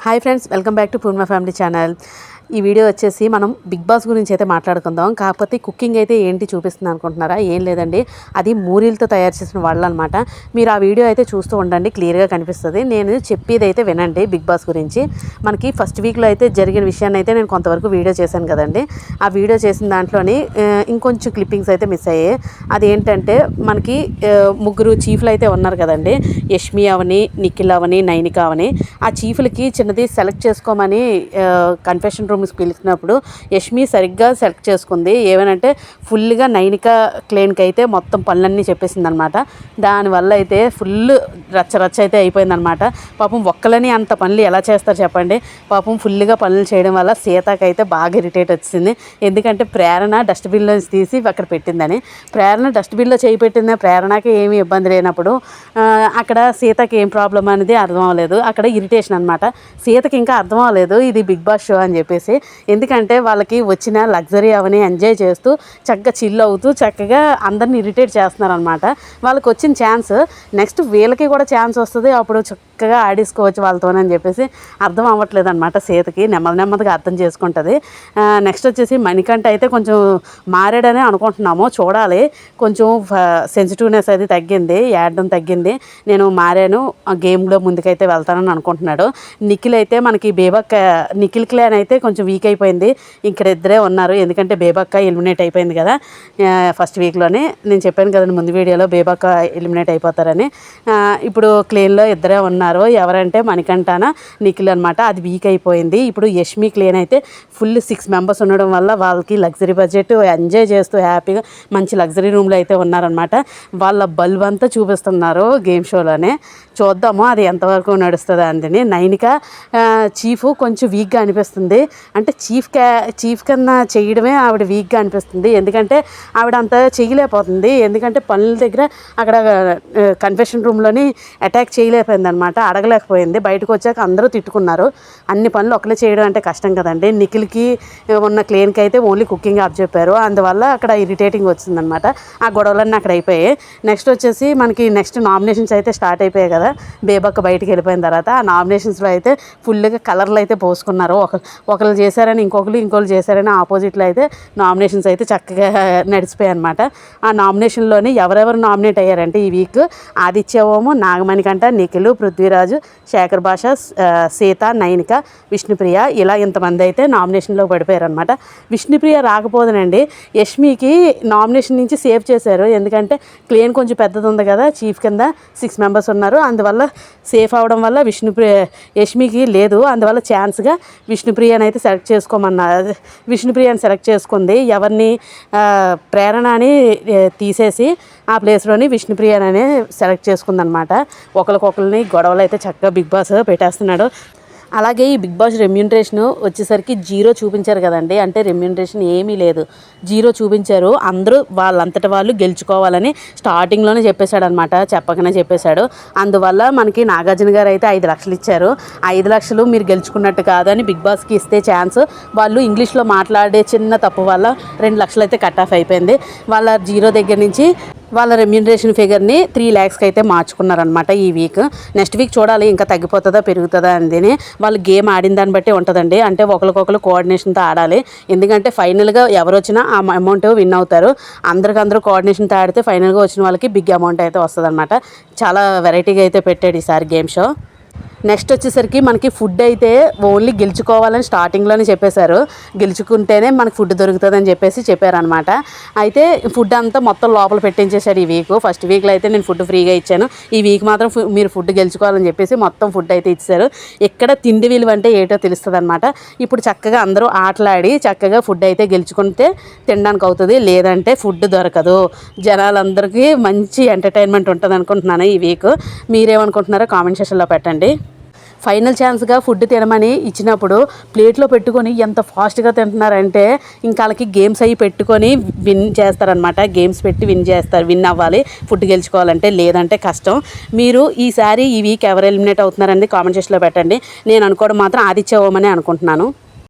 hi friends welcome back to Poorna family channel ఈ video వచ్చేసి మనం బిగ్ బాస్ గురించి అయితే మాట్లాడుకుందాం. కాకపోతే కుకింగ్ అయితే ఏంటి చూపిస్తుంది అనుకుంటున్నారా? ఏం లేదండి. అది మూరీలతో తయారు చేసిన వాళ్ళు అనమాట మీరు ఆ వీడియో అయితే చూస్తూ ఉండండి. క్లియర్గా కనిపిస్తుంది. నేను చెప్పేది అయితే వినండి బిగ్ బాస్ గురించి. మనకి ఫస్ట్ వీక్లో అయితే జరిగిన విషయాన్ని అయితే నేను కొంతవరకు వీడియో చేశాను కదండి. ఆ వీడియో చేసిన దాంట్లోని ఇంకొంచెం క్లిప్పింగ్స్ అయితే మిస్ అయ్యాయి. అది ఏంటంటే మనకి ముగ్గురు చీఫ్లు అయితే ఉన్నారు కదండి. యష్మి అవని నిఖిల్ అవని నైనిక అవని. ఆ చీఫ్లకి చిన్నది సెలెక్ట్ చేసుకోమని కన్ఫెషన్ రూమ్స్కి పిలిచినప్పుడు యష్మి సరిగ్గా సెలెక్ట్ చేసుకుంది. ఏమనంటే ఫుల్గా నైనిక క్లేన్కి అయితే మొత్తం పనులన్నీ చెప్పేసింది అనమాట దానివల్ల అయితే ఫుల్ రచ్చ రచ్చ అయితే అయిపోయిందనమాట. పాపం ఒక్కలని అంత పనులు ఎలా చేస్తారు చెప్పండి. పాపం ఫుల్గా పనులు చేయడం వల్ల సీతకి అయితే బాగా ఇరిటేట్ వచ్చింది. ఎందుకంటే ప్రేరణ డస్ట్బిన్లో తీసి అక్కడ పెట్టిందని. ప్రేరణ డస్ట్బిన్లో చేయి పెట్టింది ప్రేరణకి ఏమీ ఇబ్బంది లేనప్పుడు అక్కడ సీతకి ఏం ప్రాబ్లం అనేది అర్థం అవ్వలేదు. అక్కడ ఇరిటేషన్ అనమాట. సీతకి ఇంకా అర్థం అవ్వలేదు ఇది బిగ్ బాస్ షో అని చెప్పేసి. ఎందుకంటే వాళ్ళకి వచ్చిన లగ్జరీ అవన్నీ ఎంజాయ్ చేస్తూ చక్కగా చిల్ అవుతూ చక్కగా అందరిని ఇరిటేట్ చేస్తున్నారు అనమాట వాళ్ళకి వచ్చిన ఛాన్స్ నెక్స్ట్ వీళ్ళకి కూడా ఛాన్స్ వస్తుంది అప్పుడు చక్కగా ఆడేసుకోవచ్చు వాళ్ళతోనని చెప్పేసి అర్థం అవ్వట్లేదు అనమాట సీతకి. నెమ్మది నెమ్మదిగా అర్థం చేసుకుంటుంది. నెక్స్ట్ వచ్చేసి మణికంఠ అయితే కొంచెం మారాడని అనుకుంటున్నాము. చూడాలి. కొంచెం సెన్సిటివ్నెస్ అది తగ్గింది ఏడడం తగ్గింది. నేను మారాను ఆ గేమ్లో ముందుకైతే వెళ్తానని అనుకుంటున్నాడు. నిఖిల్ అయితే మనకి బేబక్ నిఖిల్ క్లాన్ అయితే కొంచెం కొంచెం వీక్ అయిపోయింది. ఇక్కడ ఇద్దరే ఉన్నారు. ఎందుకంటే బేబక్క ఎలిమినేట్ అయిపోయింది కదా. ఫస్ట్ వీక్లోనే నేను చెప్పాను కదండి ముందు వీడియోలో బేబక్క ఎలిమినేట్ అయిపోతారని. ఇప్పుడు క్లీన్లో ఇద్దరే ఉన్నారు. ఎవరంటే మణికంఠాన నిఖిల్ అనమాట అది వీక్ అయిపోయింది. ఇప్పుడు యష్మి క్లీన్ అయితే ఫుల్ సిక్స్ మెంబర్స్ ఉండడం వల్ల వాళ్ళకి లగ్జరీ బడ్జెట్ ఎంజాయ్ చేస్తూ హ్యాపీగా మంచి లగ్జరీ రూమ్లో అయితే ఉన్నారనమాట వాళ్ళ బల్బ్ అంతా చూపిస్తున్నారు గేమ్ షోలోనే చూద్దాము అది ఎంతవరకు నడుస్తుంది అందని నైనిక చీఫ్ కొంచెం వీక్గా అనిపిస్తుంది. అంటే చీఫ్ క్యా చీఫ్ కన్నా చేయడమే ఆవిడ వీక్గా అనిపిస్తుంది. ఎందుకంటే ఆవిడ అంత చేయలేకపోతుంది. ఎందుకంటే పనుల దగ్గర అక్కడ కన్ఫెషన్ రూమ్లోని అటాక్ చేయలేకపోయింది అనమాట అడగలేకపోయింది. బయటకు వచ్చాక అందరూ తిట్టుకున్నారు. అన్ని పనులు ఒకలే చేయడం అంటే కష్టం కదండి. నిఖిల్కి ఉన్న క్లేన్కి అయితే ఓన్లీ కుకింగ్ ఆఫ్ చెప్పారు. అందువల్ల అక్కడ ఇరిటేటింగ్ వచ్చిందనమాట. ఆ గొడవలన్నీ అక్కడ అయిపోయాయి. నెక్స్ట్ వచ్చేసి మనకి నెక్స్ట్ నామినేషన్స్ అయితే స్టార్ట్ అయిపోయాయి కదా. బేబక్క బయటికి వెళ్ళిపోయిన తర్వాత ఆ నామినేషన్స్లో అయితే ఫుల్గా కలర్లు అయితే పోసుకున్నారు. ఒక ఒకరు చేశారని ఇంకొకరు ఇంకొకరు చేశారని ఆపోజిట్లో అయితే నామినేషన్స్ అయితే చక్కగా నడిచిపోయాయి అనమాట ఆ నామినేషన్లోనే ఎవరెవరు నామినేట్ అయ్యారంటే ఈ వీక్ ఆదిత్య ఓము నాగమణికంట నిఖిల్ పృథ్వీరాజు శేఖర్ భాష సీత నయనిక విష్ణుప్రియ ఇలా ఇంతమంది అయితే నామినేషన్లో పడిపోయారు అనమాట విష్ణుప్రియ రాకపోదునండి. యష్మికి నామినేషన్ నుంచి సేవ్ చేశారు. ఎందుకంటే క్లీన్ కొంచెం పెద్దది ఉంది కదా చీఫ్ కింద సిక్స్ మెంబర్స్ ఉన్నారు. అందువల్ల సేఫ్ అవడం వల్ల విష్ణుప్రియ యష్మికి లేదు. అందువల్ల ఛాన్స్గా విష్ణుప్రియనైతే సెలెక్ట్ చేసుకోమన్న. విష్ణుప్రియని సెలెక్ట్ చేసుకుంది. ఎవరిని ప్రేరణ అని తీసేసి ఆ ప్లేస్లోని విష్ణుప్రియని సెలెక్ట్ చేసుకుందనమాట. ఒకరికొకరిని గొడవలు అయితే చక్కగా బిగ్ బాస్ పెట్టేస్తున్నాడు. అలాగే ఈ బిగ్ బాస్ రెమ్యూనరేషన్ వచ్చేసరికి జీరో చూపించారు కదండి. అంటే రెమ్యూనరేషన్ ఏమీ లేదు. జీరో చూపించారు. అందరూ వాళ్ళంతట వాళ్ళు గెలుచుకోవాలని స్టార్టింగ్లోనే చెప్పేశాడు అనమాట చెప్పకనే చెప్పేశాడు. అందువల్ల మనకి నాగార్జున గారు అయితే ఐదు లక్షలు ఇచ్చారు. ఐదు లక్షలు మీరు గెలుచుకున్నట్టు కాదని బిగ్ బాస్కి ఇస్తే ఛాన్స్ వాళ్ళు ఇంగ్లీష్లో మాట్లాడే చిన్న తప్పు వల్ల రెండు లక్షలు అయితే కట్ ఆఫ్ అయిపోయింది. వాళ్ళ జీరో దగ్గర నుంచి వాళ్ళ రెమ్యూనరేషన్ ఫిగర్ని త్రీ ల్యాక్స్కి అయితే మార్చుకున్నారనమాట ఈ వీక్ నెక్స్ట్ వీక్ చూడాలి ఇంకా తగ్గిపోతుందా పెరుగుతుందా అనేది వాళ్ళు గేమ్ ఆడిన దాన్ని బట్టి ఉంటుందండి. అంటే ఒకరికొకరు కోఆర్డినేషన్తో ఆడాలి. ఎందుకంటే ఫైనల్గా ఎవరు వచ్చినా ఆ అమౌంట్ విన్ అవుతారు. అందరికందరూ కోఆర్డినేషన్తో ఆడితే ఫైనల్గా వచ్చిన వాళ్ళకి బిగ్ అమౌంట్ అయితే వస్తుంది చాలా వెరైటీగా అయితే పెట్టాడు ఈసారి గేమ్ షో నెక్స్ట్ వచ్చేసరికి మనకి ఫుడ్ అయితే ఓన్లీ గెలుచుకోవాలని స్టార్టింగ్లోనే చెప్పేశారు. గెలుచుకుంటేనే మనకి ఫుడ్ దొరుకుతుందని చెప్పేసి చెప్పారనమాట అయితే ఫుడ్ అంతా మొత్తం లోపల పెట్టించేశారు ఈ వీక్ ఫస్ట్ వీక్లో అయితే నేను ఫుడ్ ఫ్రీగా ఇచ్చాను. ఈ వీక్ మాత్రం మీరు ఫుడ్ గెలుచుకోవాలని చెప్పేసి మొత్తం ఫుడ్ అయితే ఇచ్చారు. ఎక్కడ తిండి విలువ అంటే ఏటో తెలుస్తుంది అనమాట ఇప్పుడు చక్కగా అందరూ ఆటలాడి చక్కగా ఫుడ్ అయితే గెలుచుకుంటే తినడానికి అవుతుంది. లేదంటే ఫుడ్ దొరకదు. జనాలందరికీ మంచి ఎంటర్టైన్మెంట్ ఉంటుంది అనుకుంటున్నాను ఈ వీక్ మీరేమనుకుంటున్నారో కామెంట్ సెషన్లో పెట్టండి. ఫైనల్ ఛాన్స్గా ఫుడ్ తినమని ఇచ్చినప్పుడు ప్లేట్లో పెట్టుకొని ఎంత ఫాస్ట్గా తింటున్నారంటే ఇంకా వాళ్ళకి గేమ్స్ అవి పెట్టుకొని విన్ చేస్తారనమాట గేమ్స్ పెట్టి విన్ చేస్తారు. విన్ అవ్వాలి. ఫుడ్ గెలుచుకోవాలంటే లేదంటే కష్టం. మీరు ఈసారి ఈ వీక్ ఎవరు ఎలిమినేట్ అవుతున్నారని కామెంట్ సెక్షన్లో పెట్టండి. నేను అనుకోవడం మాత్రం ఆదిత్య ఓమని అనుకుంటున్నాను.